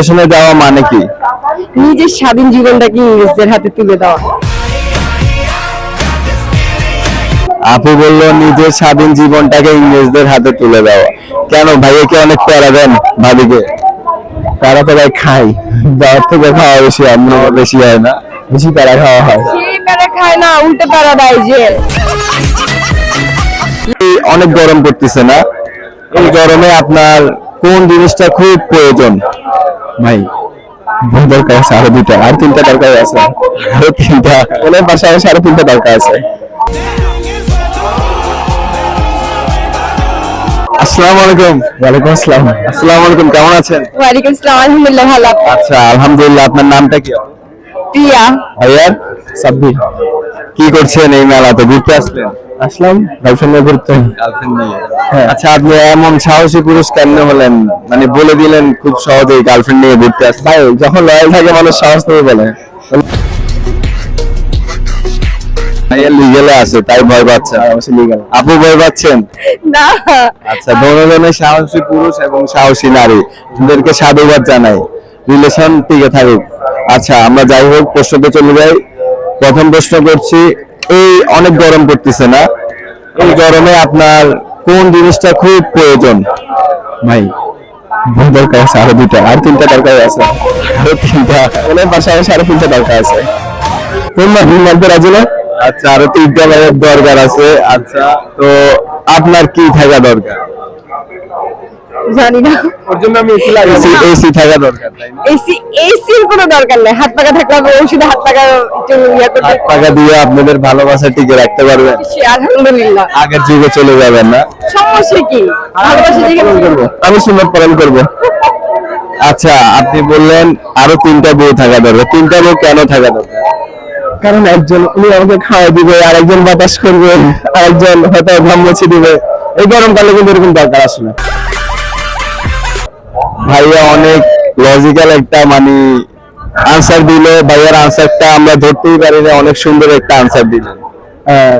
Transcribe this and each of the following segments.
রিলেশনে যাওয়া মানে কি? নিজের স্বাধীন জীবনটাকে ইংরেজদের হাতে তুলে দেওয়া। আপু বলল নিজের স্বাধীন জীবনটাকে ইংরেজদের হাতে তুলে দেওয়া। কেন ভাইয়াকে অনেক প্যারা দেন ভাবিকে? প্যারা তো ভাই খাই দেওয়ার থেকে খাওয়া বেশি আমরা বেশি হয় না। বেশি প্যারা খাওয়া হয়। প্যারা খায় না উল্টে প্যারা দেয় যে। অনেক গরম পড়তেছে না? এই গরমে আপনার কোন জিনিসটা খুব প্রয়োজন? ভাই বই দরকার আছে আরও দুইটা আর তিনটা দরকার আছে। আরও তিনটা পাশাপাশি আরও তিনটা দরকার আছে। আসসালামু আলাইকুম। ওয়ালাইকুম আসসালাম। আসসালামু আলাইকুম কেমন আছেন? ওয়ালাইকুম আসসালাম আলহামদুলিল্লাহ ভালো আচ্ছা আলহামদুলিল্লাহ আপনার নামটা কি? প্রিয়া। ভাইয়ার? সাব্বির কি করছেন এই মেলাতে? ঘুরতে আসলেন? আসলাম। গার্লফ্রেন্ড নিয়ে ঘুরতে। গার্লফ্রেন্ড নিয়ে। আচ্ছা আপনি এমন সাহসী পুরুষ কেন হলেন? মানে বলে দিলেন খুব সহজেই গার্লফ্রেন্ড নিয়ে ঘুরতে আসতে। ভাই যখন লয়াল থাকে মানুষ সাহস থেকে বলে। ভাইয়া লিগেলে আছে তাই ভয় লিগেল আপু ভয় পাচ্ছেন? না। আচ্ছা সাহসী পুরুষ এবং সাহসী নারী। ওদেরকে সাধুবাদ জানাই। রিলেশন টিকে থাকুক। আচ্ছা আমরা যাই হোক প্রশ্নতে চলে যাই। প্রথম প্রশ্ন করছি এই অনেক গরম পড়তেছে না? এই গরমে আপনার কোন জিনিসটা খুব প্রয়োজন? ভাই দরকার আছে আরও দুইটা আর তিনটা দরকার আছে। আরও তিনটা। ওনার পাশাপাশি আরও তিনটা দরকার আছে। কোন মাধ্যমে রাজি না? আচ্ছা আরও তিনটা দরকার আছে। আচ্ছা তো আপনার কি থাকা দরকার? জানি না ওর জন্য আমি এসি লাগাইছি এসি থাকা দরকার তাই না? এসি এসির কোনো দরকার নেই। হাত পাকা থাকলে ওষুধে হাত পাকা একটু ইয়ে করতে হাত পাকা দিয়ে আপনাদের ভালোবাসা টিকে রাখতে পারবেন। আলহামদুলিল্লাহ। আগের যুগে চলে যাবেন না? সমস্যা কি? ভালোবাসা যেখানে আমি সুন্নত পালন করব। আচ্ছা আপনি বললেন আরও তিনটা বউ থাকা দরকার। তিনটা বউ কেন থাকা দরকার? কারণ একজন উনি আমাকে খাওয়া দিবে আরেকজন বাতাস করবে আরেকজন হয়তো ঘাম দিবে। এই গরমকালে কিন্তু এরকম দরকার আসলে। ভাইয়া অনেক লজিক্যাল একটা মানে আনসার দিল। ভাইয়ার আনসারটা আমরা ধরতেই পারি না অনেক সুন্দর একটা আনসার দিলেন আহ,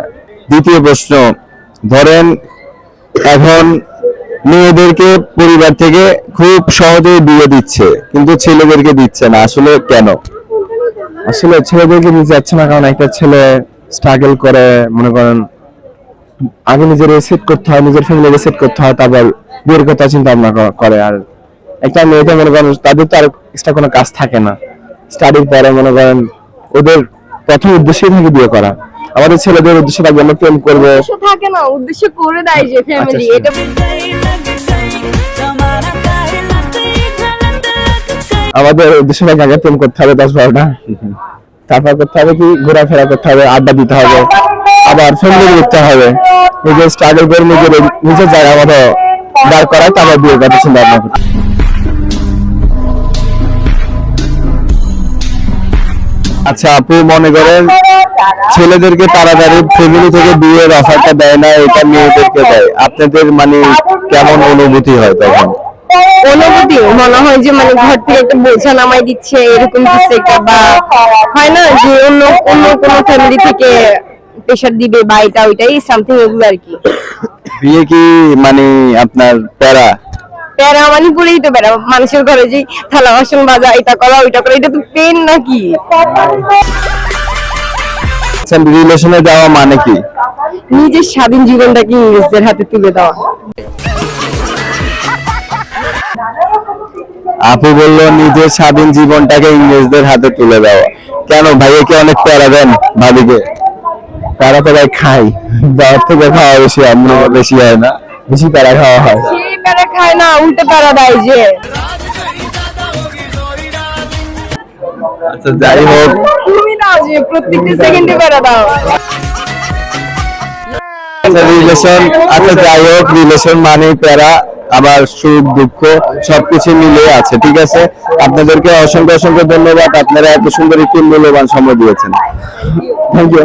দ্বিতীয় প্রশ্ন ধরেন এখন মেয়েদেরকে পরিবার থেকে খুব সহজেই বিয়ে দিচ্ছে কিন্তু ছেলেদেরকে দিচ্ছে না আসলে কেন? আসলে ছেলেদেরকে দিতে যাচ্ছে না কারণ একটা ছেলে স্ট্রাগল করে মনে করেন আগে নিজের সেট করতে হয় নিজের ফ্যামিলি সেট করতে হয় তারপর বিয়ের কথা চিন্তা ভাবনা করে আর একটা মেয়েকে মনে করেন তাদের তো আর এক্সট্রা কোনো কাজ থাকে না। স্টাডির পরে মনে করেন ওদের প্রথম উদ্দেশ্যই থাকে বিয়ে করা। আমাদের ছেলেদের উদ্দেশ্য থাকবে আমরা প্রেম করব। থাকে না উদ্দেশ্য করে দেয় যে ফ্যামিলি আচ্ছা, এটা আমাদের উদ্দেশ্য থাকে আগে প্রেম করতে হবে দশ বারোটা তারপর করতে হবে কি? ঘোরাফেরা করতে হবে আড্ডা দিতে হবে আবার ফ্যামিলি দেখতে হবে। নিজের স্ট্রাগল করে নিজের নিজের জায়গা মতো দাঁড় করায় তারপর বিয়ে কথা চিন্তা ভাবনা আচ্ছা আপু মনে করেন ছেলেদেরকে তাড়াতাড়ি ফ্যামিলি থেকে বিয়ের অফারটা দেয় না এটা মেয়েদেরকে দেয়। আপনাদের মানে কেমন অনুভূতি হয় তখন? অনুভূতি মনে হয় যে মানে ঘর থেকে একটা বোঝা নামাই দিচ্ছে এরকম কিছু একটা বা হয় না যে অন্য অন্য কোনো ফ্যামিলি থেকে প্রেশার দিবে বা এটা ওইটাই সামথিং এগুলো আর কি। বিয়ে কি মানে আপনার প্যারা? প্যারা মানে পুরেই তো মানুষের ঘরে যে থালা বাসন বাজা এটা করা ওইটা করা এটা তো পেন নাকি? রিলেশনে যাওয়া মানে কি? নিজের স্বাধীন জীবনটাকে ইংরেজদের হাতে তুলে দেওয়া। আপু বলল নিজের স্বাধীন জীবনটাকে ইংরেজদের হাতে তুলে দেওয়া। কেন ভাইয়াকে অনেক প্যারা দেন ভাবিকে? প্যারা তো ভাই খাই দেওয়ার থেকে খাওয়া বেশি আমরা বেশি হয় না। বেশি প্যারা খাওয়া হয়। প্যারা খায় না উল্টে প্যারা দেয় যে। আচ্ছা যাই হোক। তুমি দাও যে প্রত্যেকটা সেকেন্ডে প্যারা দাও। আচ্ছা রিলেশন আচ্ছা যাই হোক রিলেশন মানে প্যারা আবার সুখ দুঃখ সবকিছু মিলে আছে ঠিক আছে? আপনাদেরকে অসংখ্য অসংখ্য ধন্যবাদ আপনারা এত সুন্দর একটি মূল্যবান সময় দিয়েছেন। Thank you